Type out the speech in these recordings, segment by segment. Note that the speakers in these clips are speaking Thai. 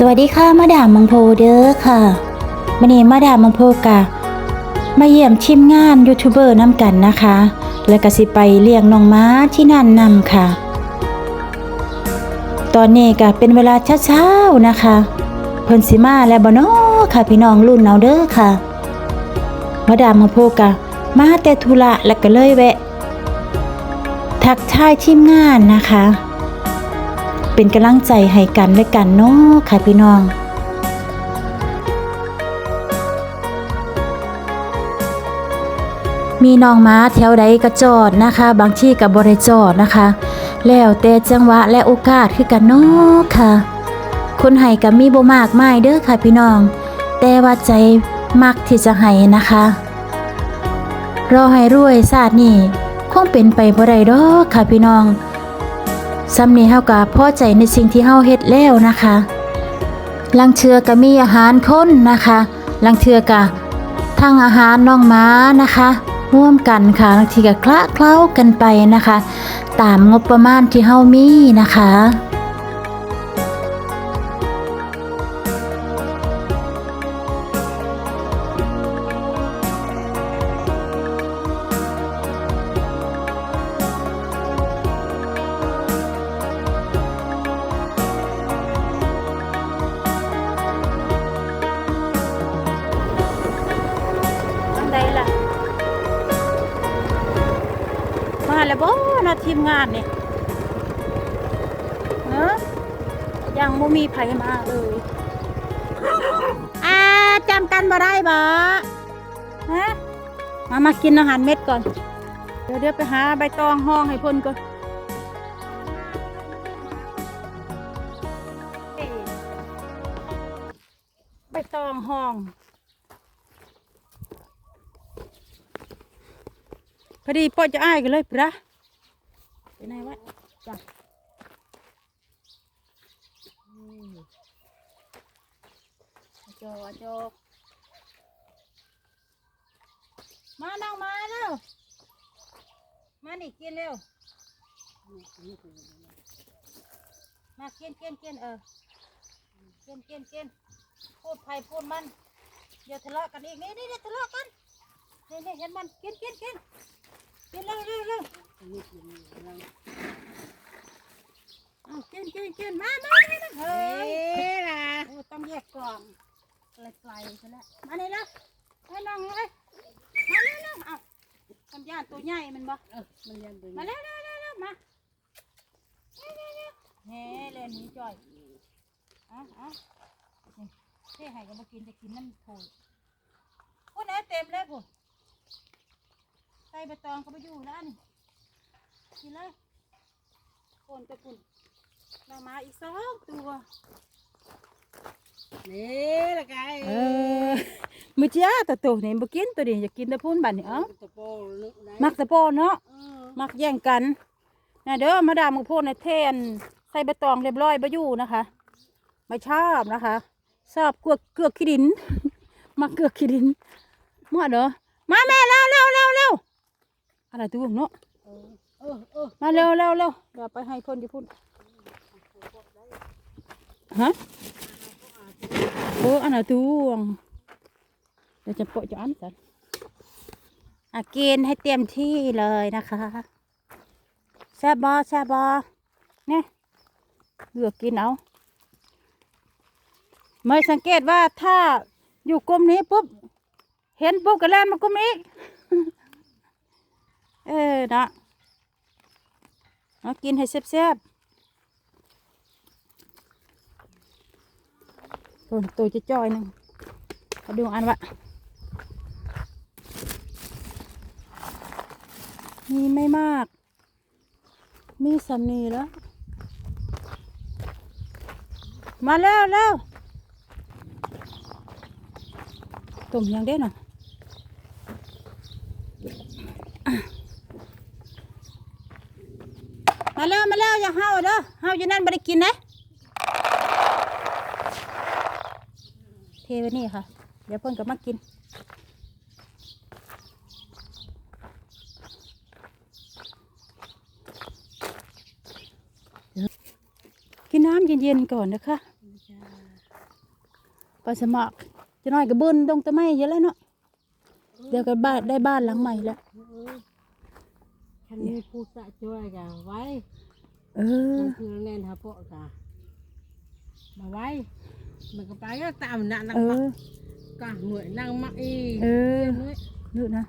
สวัสดีค่ะมาดามมังโพเด้อค่ะวันนี้มาดามมังโพกะมาเยี่ยมชิมงานยูทูบเบอร์น้ำกันนะคะ แล้วก็สิไปเลี้ยงน้องม้าที่นั่นนำค่ะ ตอนนี้ก็เป็นเวลาเช้าๆนะคะ เพิ่นสิมาแล้วบ่น้อค่ะพี่น้องรุ่นเอาเด้อค่ะมาดามมังโพกะมาแต่ธุระแล้วก็เลยแวะ ทักทายทีมงานนะคะ เป็นกำลังใจให้กันและกันเนาะค่ะพี่น้องมีน้องม้าแถวใดก็จอดนะคะ บางที่กับบริจอดนะคะ แล้วแต่จังหวะและโอกาสคือกันเนาะค่ะ คนให้กับมีบ่มากมายเด้อค่ะพี่น้อง แต่ว่าใจมักที่จะให้นะคะรอให้รวยศาสตร์นี่คงเป็นไปบ่ได้ดอกค่ะพี่น้อง ซ้ำนี้เฮากะพอใจในสิ่งที่เฮาเฮ็ดแล้วนะคะลังเชือก็มีอาหารคนนะคะลังเชือกะทั้งอาหารน้องม้านะคะร่วมกันค่ะบางทีก็คละเคล้ากันไปนะคะ ตามงบประมาณที่เฮามีนะคะ ทีมงานเนี่เนอะยังบ่มีไผมาเลยอ่าจำกันบ่ได้บ่ฮะมามากินอาหารเม็ดก่อน เดี๋ยวเดี๋ยวไปหาใบตองห้องให้พ่นก่อนใบตองห้องพอดีพ่อจะอ้ายกันเลยพระ ไปไหนวะจ้ะนี่อาโจกอาโจกมานั่งมาเร็วมานี่กินเร็วมากินกินกินเออกินกินกินพูดไผ่พูดมันอย่าทะเลาะกันอีกนี่นี่นี่ทะเลาะกันนี่นี่เห็นมันกินกินกินกินเร็วเร็วเร็ว เอากินกินกินมามามามาเฮ้ยล่ะโอ้ต้องแยกกล่องไกลๆซะแล้วมานี่แล้วให้นั่งเลยมาเร็วเร็วเอาทำยานตัวใหญ่มันบ่มันยันตัวมาเร็วเร็วเร็วเร็วมาเร็วเร็วเร็วเฮ้เล่นนี้จ่อยเอาเอานี่เท่ให้ก็มากินจะกินนั่นโผล่พูดนะเต็มเลยพูดใส่ใบตองก็ไปอยู่แล้วนี่กิ นเลยคนตะกุนเรามาอีกสองตัวนี่ละไงเออมือจ้าตัวโตนี่บ่กินตัวนี้อยากกินแตะพูนบัดนี่เอ้าตะโปนึกได้มักแตะโปอเนาะเออมักแย่งกันนะเด้อมาดามมือโพนในเทนใส่ใบตองเรียบร้อยบ่อยู่นะคะไม่ชอบนะคะชอบเกลือกเกลือกขี้ดิน มักเกลือกขี้ดินมาเด้อมาแม่เร็วเร็วเร็วเร็วอะไรตัวเนาะ เออเออเออ มาเร็วเร็วเร็วเดี๋ยวไปให้พ่นที่พุ่นฮะโอ้อันน่ะตวงเดี๋ยวจะโปะจะอันสันอากินให้เต็มที่เลยนะคะแซบบอแซบบอเนี่ยเลือกกินเอาไม่สังเกตว่าถ้าอยู่กลุ่มนี้ปุ๊บ เห็นปุ๊บก็แล่นมากลุ่มนี้ เออนะ เอากินให้แซ่บๆโอ้ตัวจะจ้อยหนึ่งมาดูอันวะมีไม่มาก มีสำนีแล้ว มาแล้วแล้วต้มยังได้หน่ะ มาแล้วมาแล้ว อย่าเห่าเด้อเห่าอยู่นั่นไม่ได้กินนะเทไว้นี่ค่ะ เดี๋ยวเพิ่นก็มากินกินน้ำเย็นๆก่อนนะคะไปสมัครจะน้อยก็เบิ้นตรงตะไม้เยอะแล้วเนาะเดี๋ยวก็บ้านได้บ้านหลังใหม่แล้วเออคันนี้ผู้สะช่วยกันไว้ เออมันคือแน่นฮะพวกกันมาไว้มันก็ไปก็ตามนั่นนั่งเอมักอก็เหมือนนั่งมักอีเออเนื้อนึกนะ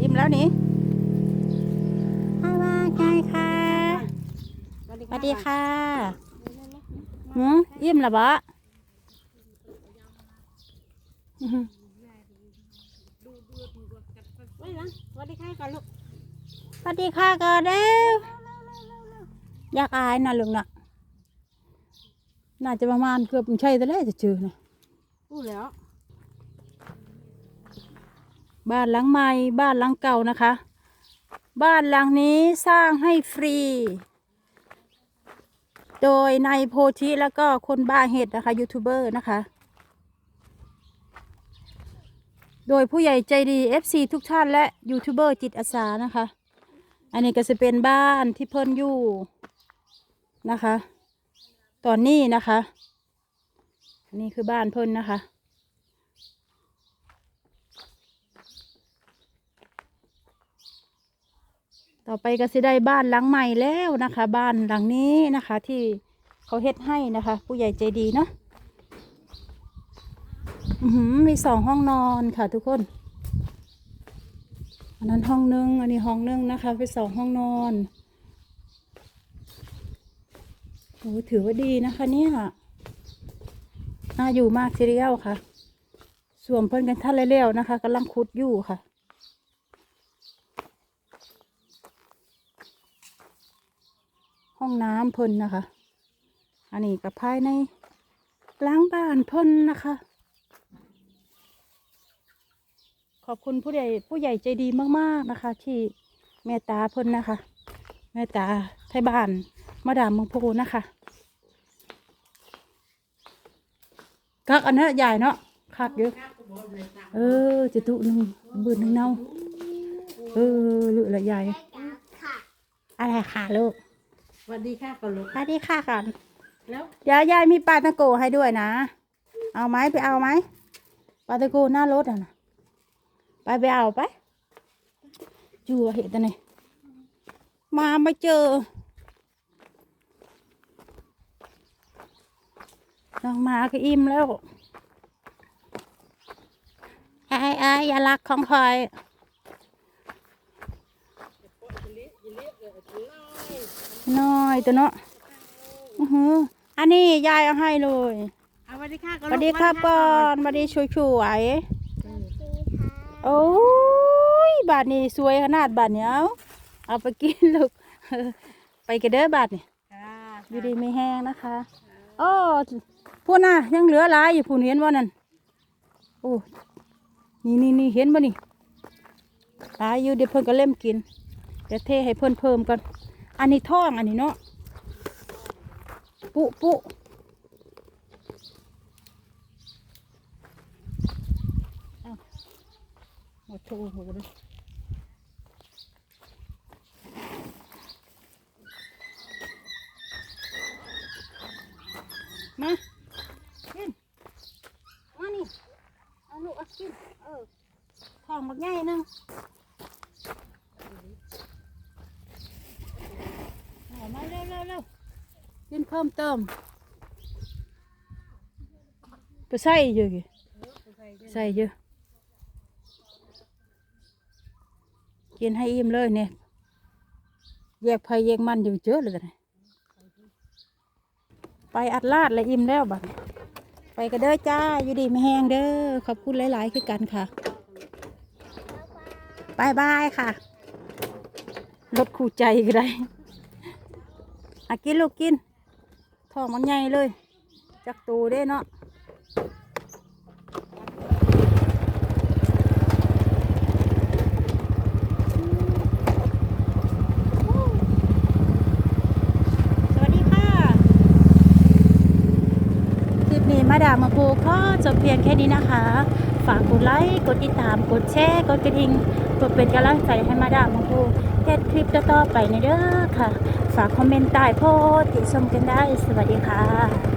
ยิ้มแล้วนี่ว่าไงคะสวัสดีค่ะหืมยิ้มและบะอื้อหือ ไว้ นะสวัสดีค่ะก่อนลูกสวัสดีค่ะก็เด้วอยากอายนะลุงน่ะน่าจะประมาณเกือบใช่แต่แรกจะเจอนะพูดแล้ว บ้านหลังใหม่บ้านหลังเก่านะคะ บ้านหลังนี้สร้างให้ฟรี โดยนายโพธิแล้วก็คนบ้าเห็ดนะคะยูทูบเบอร์นะคะ โดยผู้ใหญ่ใจดี FC ทุกท่านและยูทูบเบอร์จิตอาสานะคะ อันนี้ก็จะเป็นบ้านที่เพิ่นอยู่นะคะ ตอนนี้นะคะอันนี้คือบ้านเพิ่นนะคะ ต่อไปก็จะได้บ้านหลังใหม่แล้วนะคะ บ้านหลังนี้นะคะ ที่เขาเฮ็ดให้นะคะ ผู้ใหญ่ใจดีเนาะ มีสองห้องนอนค่ะทุกคน อันนั้นห้องนึง อันนี้ห้องนึงนะคะ เป็นสองห้องนอนโอ้ถือว่าดีนะคะเนี่ยน่าอยู่มากทีเดียวค่ะสวมเพิ่นกันท่านเร็วๆนะคะกำลังขุดอยู่ค่ะห้องน้ำเพิ่นนะคะ อันนี้กับภายในล้างบ้านเพิ่นนะคะ ขอบคุณผู้ใหญ่ผู้ใหญ่ใจดีมากๆนะคะ ที่เมตตาเพิ่นนะคะ เมตตาไทยบ้านมาดามเมืองโพนะคะกักอันนั้นใหญ่เนาะคักเยอะเออจะตุหนึ่งบืนหนึ่งเนาเออเหลือละใหญ่อะไรค่ะลูกสวัสดีค่ะก่อนลูกสวัสดีค่ะก่อนแล้วเดี๋ยวยายมีปลาตะโกให้ด้วยนะ เอาไหมไปเอาไหมปลาตะโกหน้ารถอะนะ ไปไปเอาไปจัวเห็นแต่ไหนมาไม่เจอ น้องหมาก็อิ่มแล้วไอ้ไอ้ายอย่ารักของคอยน้อยตัวเนาะอือหืออันนี้ยายเอาให้เลยเอาสวัสดีค่ะก่อนสวัสดีครับก่อนสวัสดีช่วยช่วยๆ โอ้ยบาทนี้สวยขนาดบาทเนี้ยเอาเอาไปกินลูกไปกันเด้อบาทนี่ค่ะอยู่ดีไม่แห้งนะคะโอ้พูดน่ะยังเหลือหลายอยู่พูนเห็นว่านั่นโอ้นี่นี่นี่เห็นบ่นี่หลายอยู่เดี๋ยวเพิ่นก็เล่มกินเดี๋ยวเทให้เพิ่นเพิ่มก่อนอันนี้ท่องอันนี้เนาะปุปุอ้าว หมดโทรหมดเลยมากินมานี่เอาลูกเอากินเออทองบักใหญ่นึงเอามาเร็วเร็วเร็วกินเพิ่มเติมไปใส่เยอะกี่ใส่เยอะ กินให้อิ่มเลยเนี่ยแยกไผ่แยกมันอยู่เจอะเลยนนี้ไปอัดลาดและอิ่มแล้วบัดไปกันเด้อจ้า อยู่ดีไม่แห้งเด้อ ขอบคุณหลาย ๆ คือกันค่ะบายบายค่ะ รถคู่ใจก็ได้อากินลูกกินท้องมันใหญ่เลย จักตูเด้เนาะสวัสดีค่ะ คลิปนี้ มาดามมาปูก็จบเพียงแค่นี้นะคะ ฝากกดไลค์กดติดตามกดแชร์กดกระดิ่งเพื่อเป็นกำลังใจให้มาดามมาปูเก็ดคลิปต่อๆไปในเด้อค่ะ ฝากคอมเมนต์ใต้โพสต์ติชมกันได้สวัสดีค่ะ